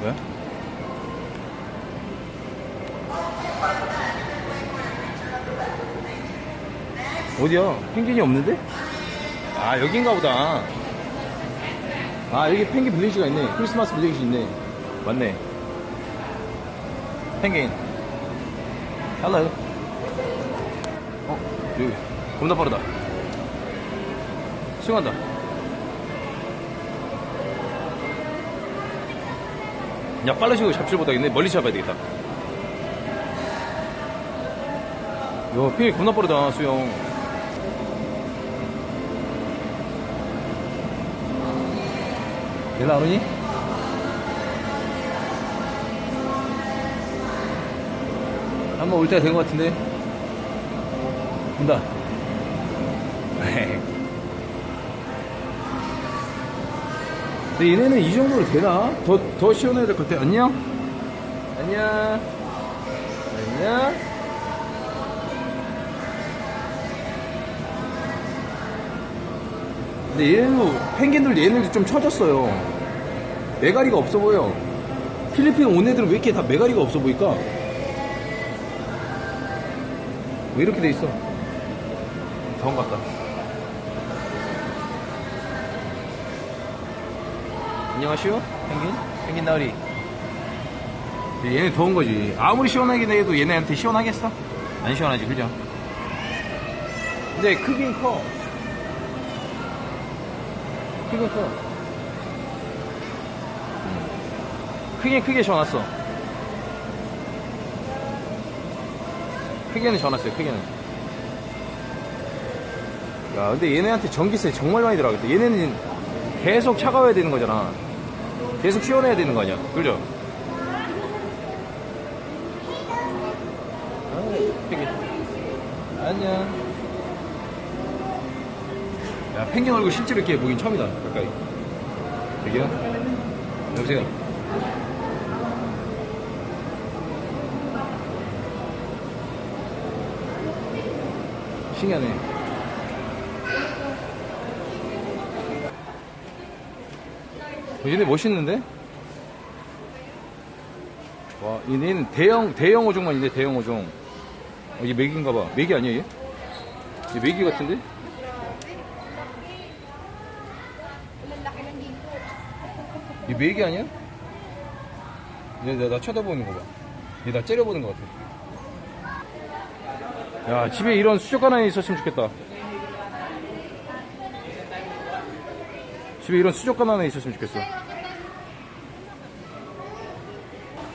뭐야? 어디야? 펭귄이 없는데? 아, 여긴가 보다. 아, 여기 펭귄 빌리지가 있네. 크리스마스 빌리지 있네. 맞네. 펭귄. 헬로. 어, 여기. 겁나 빠르다. 수영한다. 야, 빨라지고 잡지를 못하겠네. 멀리 잡아야 되겠다. 야, 펭귄 겁나 빠르다, 수영. 얘는 안 오니? 한번 올 때가 된 것 같은데? 온다. 근데 얘네는 이 정도로 되나? 더, 더 시원해야 될 것 같아. 안녕? 안녕? 안녕? 근데 얘네도, 펭귄들 얘네도 좀 처졌어요. 메가리가 없어 보여. 필리핀 온 애들은 왜 이렇게 다 메가리가 없어 보일까? 왜 이렇게 돼 있어? 것 같다. 안녕하시오? 펭귄? 펭귄 나으리. 얘네 더운 거지. 아무리 시원하긴 해도 얘네한테 시원하겠어? 안 시원하지, 그죠? 근데 크긴 커. 크긴 커. 크긴 크게 지어놨어. 크게는 지어놨어요, 크게는. 야, 근데 얘네한테 전기세 정말 많이 들어가겠다. 얘네는 계속 차가워야 되는 거잖아. 계속 시원해야 되는 거 아니야. 그죠? 아. 안녕. 야, 펭귄 얼굴 실제로 이렇게 보긴 처음이다. 가까이. 여기요? 여보세요? 신기하네. 얘네 멋있는데? 와, 얘네는 대형, 대형 어종만 있네, 대형 어종. 어, 얘 메기인가 봐. 메기 아니야, 얘? 얘 메기 같은데? 얘 메기 아니야? 얘, 나, 나 쳐다보는 거 봐. 얘 나 째려보는 거 같아. 야, 집에 이런 수족관 하나 있었으면 좋겠다. 집에 이런 수족관 하나 있었으면 좋겠어.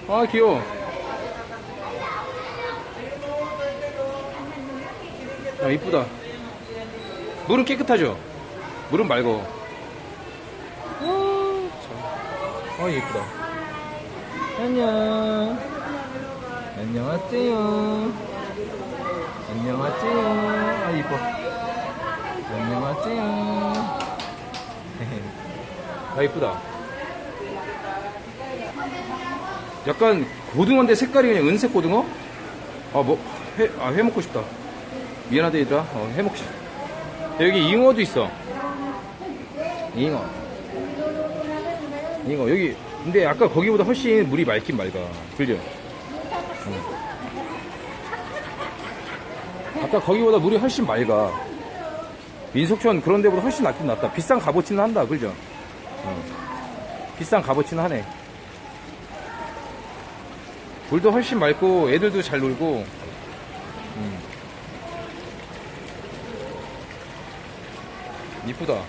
아, 귀여워. 야, 이쁘다. 물은 깨끗하죠? 물은 맑어. 아, 참. 아, 이쁘다. 안녕. 안녕하세요. 안녕하세요. 아, 이뻐. 안녕하세요. 아, 이쁘다. 약간 고등어인데 색깔이 그냥 은색 고등어? 아, 뭐, 회, 아, 회 먹고 싶다. 미안하다, 얘들아. 어, 회 먹고 싶다. 여기 잉어도 있어. 잉어. 잉어. 여기, 근데 아까 거기보다 훨씬 물이 맑긴 맑아. 그죠? 응. 아까 거기보다 물이 훨씬 맑아. 민속촌 그런 데보다 훨씬 낫긴 낫다. 비싼 값어치는 한다. 그죠? 어. 비싼 값어치는 하네. 물도 훨씬 맑고 애들도 잘 놀고. 음. 이쁘다. 어.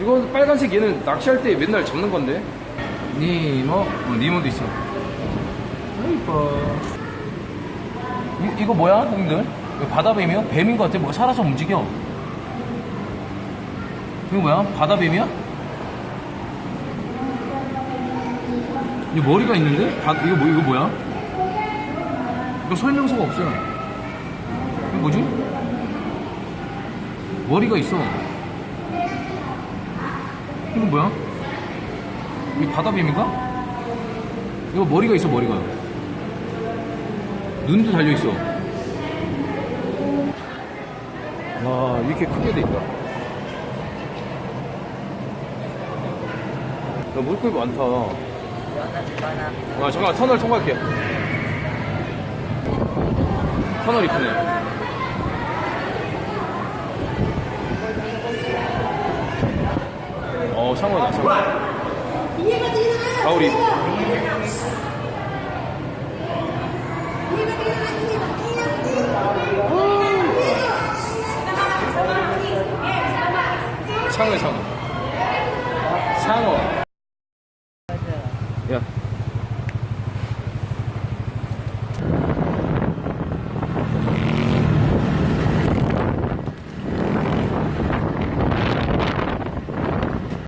이거 빨간색 얘는 낚시할 때 맨날 잡는 건데. 니모, 어, 니모도 있어. 아, 이뻐. 이, 이거 뭐야? 이거 바다뱀이요? 뱀인 것 같아. 뭐가 살아서 움직여. 이거 뭐야? 바다뱀이야? 이거 머리가 있는데? 바, 이거 뭐, 이거 뭐야? 이거 설명서가 없어요. 이거 뭐지? 머리가 있어. 이거 뭐야? 이 바다뱀인가? 이거 머리가 있어, 머리가. 눈도 달려 있어. 와, 이렇게 크게 돼 있다. 물고기 많다. 아, 잠깐 터널 통과할게요. 터널 이쁘네. 어, 상어다, 상어. 가오리. 상어, 상어. 상어.